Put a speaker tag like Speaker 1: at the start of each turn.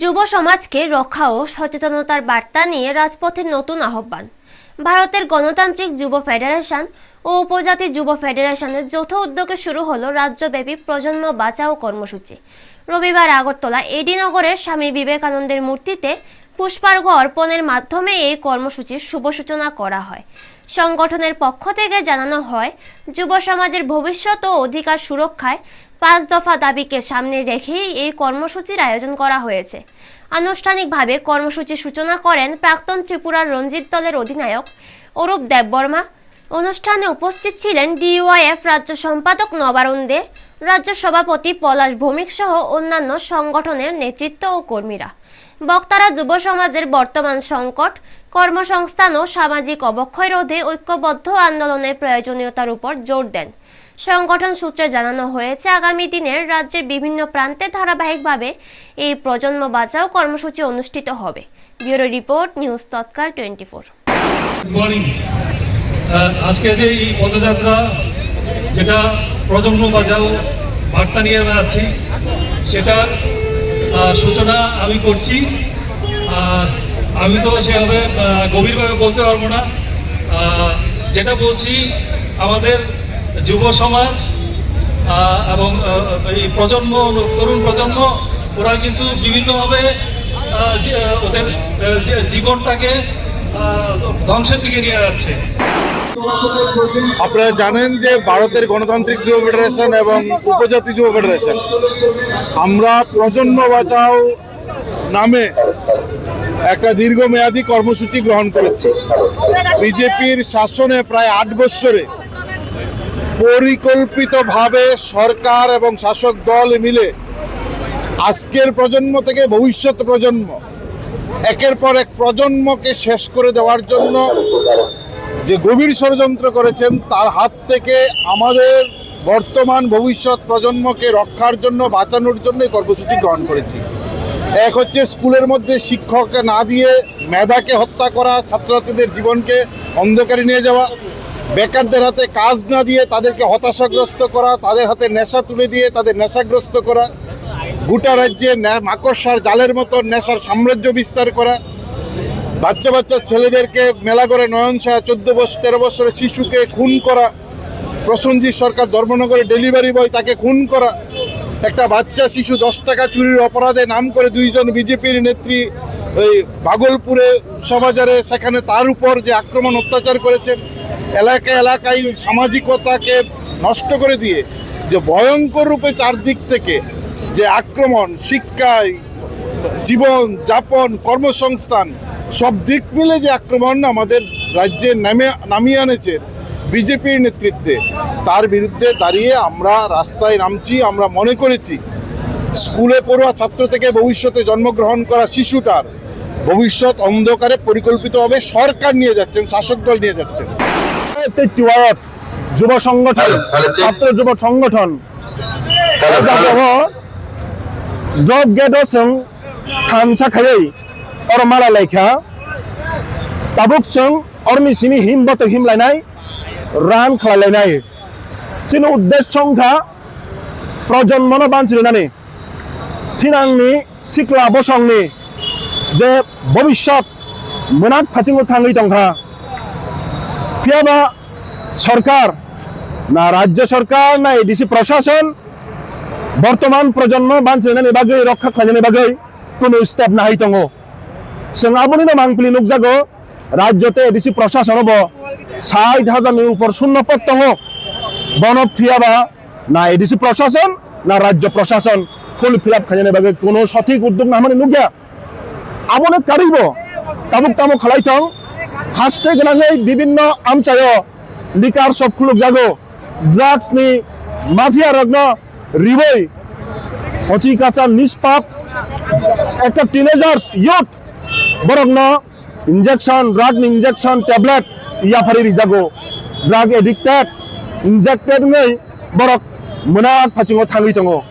Speaker 1: যুব সমাজকে রক্ষা ও সচেতনতার বার্তা নিয়ে রাজপথের নতুন আহ্বান। ভারতের গণতান্ত্রিক যুব ফেডারেশন ও উপজাতি যুব ফেডারেশনের যৌথ উদ্যোগে শুরু হলো রাজ্যব্যাপী প্রজন্ম বাঁচাও কর্মসূচি। রবিবার আগরতলা এডিনগরের স্বামী বিবেকানন্দের মূর্তিতে পুষ্পার্ঘ অর্পণের মাধ্যমে এই কর্মসূচির শুভ সূচনা করা হয়। সংগঠনের পক্ষ থেকে জানানো হয়, যুব সমাজের ভবিষ্যৎ ও অধিকার সুরক্ষায় পাঁচ দফা দাবিকে সামনে রেখেই এই কর্মসূচির আয়োজন করা হয়েছে। আনুষ্ঠানিকভাবে কর্মসূচির সূচনা করেন প্রাক্তন ত্রিপুরার রঞ্জিত দলের অধিনায়ক অরূপ দেববর্মা অনুষ্ঠানে উপস্থিত ছিলেন ডিওয়াইএফ রাজ্য সম্পাদক নবারুণ দে, রাজ্য সভাপতি পলাশ ভৌমিক সহ অন্যান্য সংগঠনের নেতৃত্ব ও কর্মীরা। বক্তারা যুব সমাজের বর্তমান সংকট কর্মসংস্থান ও সামাজিক অবক্ষয় রোধে ঐক্যবদ্ধ আন্দোলনের প্রয়োজনীয়তার উপর জোর দেন। সংগঠন সূত্রে জানানো হয়েছে আগামী দিনের রাজ্যের বিভিন্ন প্রান্তে ধারাবাহিকভাবে এই প্রজন্ম বাঁচাও কর্মসূচি অনুষ্ঠিত হবে। Bureau report news Tatkal twenty four.
Speaker 2: আজকে যে এই পদযাত্রা যেটা প্রজন্ম বাজাও বার্তা নিয়ে বেড়াচ্ছি আহ, সূচনা আমি করছি। আমি তো সেভাবে গভীরভাবে বলতে পারব না। যেটা বলছি, আমাদের যুব সমাজ এবং এই প্রজন্ম, তরুণ প্রজন্ম, ওরা কিন্তু বিভিন্নভাবে ওদের জীবনটাকে ধ্বংসের দিকে নিয়ে যাচ্ছে।
Speaker 3: আপনারা জানেন যে ভারতের গণতান্ত্রিক যুব ফেডারেশন এবং উপজাতি যুব ফেডারেশন। আমরা প্রজন্ম বাঁচাও নামে একটা দীর্ঘমেয়াদী কর্মসূচি গ্রহণ করেছে। বিজেপির শাসনে প্রায় আট বৎসরে পরিকল্পিতভাবে সরকার এবং শাসক দল মিলে আজকের প্রজন্ম থেকে ভবিষ্যৎ প্রজন্ম, একের পর এক প্রজন্মকে শেষ করে দেওয়ার জন্য যে গভীর ষড়যন্ত্র করেছেন, তার হাত থেকে আমাদের বর্তমান ভবিষ্যৎ প্রজন্মকে রক্ষার জন্য, বাঁচানোর জন্য কর্মসূচি গ্রহণ করেছি। এক হচ্ছে স্কুলের মধ্যে শিক্ষককে না দিয়ে মেধাকে হত্যা করা, ছাত্রছাত্রীদের জীবনকে অন্ধকারে নিয়ে যাওয়া, বেকারদের হাতে কাজ না দিয়ে তাদেরকে হতাশাগ্রস্ত করা, তাদের হাতে নেশা তুলে দিয়ে তাদের নেশাগ্রস্ত করা, গোটা রাজ্যে মাকড়সার জালের মতো নেশার সাম্রাজ্য বিস্তার করা, বাচ্চা বাচ্চা ছেলেদেরকে মেলা করে নয়ন শাহ চোদ্দ বছর, তেরো বছরের শিশুকে খুন করা প্রসঞ্জিৎ সরকার ধর্মনগরে ডেলিভারি বয় তাকে খুন করা একটা বাচ্চা শিশু দশ টাকা চুরির অপরাধে নাম করে দুইজন বিজেপির নেত্রী ওই ভাগলপুরে সমাজারে সেখানে তার উপর যে আক্রমণ অত্যাচার করেছেন, এলাকা এলাকায় সামাজিকতাকে নষ্ট করে দিয়ে, যে ভয়ঙ্কর রূপে চারদিক থেকে যে আক্রমণ, শিক্ষায়, জীবন যাপন, কর্মসংস্থান, সব দিক মিলে যে আক্রমণ আমাদের রাজ্যে নামে নামিয়ে আনেছে বিজেপির নেতৃত্বে। তার বিরুদ্ধে দাঁড়িয়ে আমরা রাস্তায় নামছি আমরা মনে করেছি স্কুলে পড়ুয়া ছাত্র থেকে ভবিষ্যতে জন্মগ্রহণ করা শিশুটার ভবিষ্যৎ অন্ধকারে পরিকল্পিতভাবে সরকার নিয়ে যাচ্ছেন শাসক দল নিয়ে যাচ্ছেন।
Speaker 4: যুব সংগঠন ছাত্র যুব সংগঠন জব গেট সং খামছা খাই অর মারা লেখা তাবুক সং অর্মি সিমি হিম বত হিম লাইনায় रान खलायनाय सिन उद्देश संखा प्रजन्मनो बान्थिनानै थिनांनि सिख्ला बसंनि जे ভবিষ্যৎ मोनाक ফাচিং थाङै दंखा পিয়াবা सरकार না রাজ্য সরকার, না এডিসি প্রশাসন, বর্তমান প্রজন্ম বাঞ্চনানি বাকে রক্ষা খাজানি বাকে কোনো স্টেপ নাহি তঙ্গ সঙ্গাবনি না মাংপলি নুক জাগো রাজ্যতে এডিসি প্রশাসন হব। ষাট হাজারের উপর শূন্য পত্র হোক বনফিয়াবা না এডিসি প্রশাসন, না রাজ্য প্রশাসন। ফুল ফিলাপ খাজানে বাবে কোনো সঠিক উদ্যোগ না মানে নুগিয়া। আবনে কারিব, তাবুক তামুক খালাইতং। হাসতে গেলাঙে বিভিন্ন আমচায়। লিকার সব খুলুক জাগো। ড্রাগস নি মাফিয়া রগ্ন, রিবই। অচি অচিকাচা নিষ্পাপ। একটা টিনেজার্স ইয়ুথ বরগ্ন injection, drug injection, tablet, iya pari rizago. Drug addicted, injected ngai, borok, menak pacingo tangi tongo.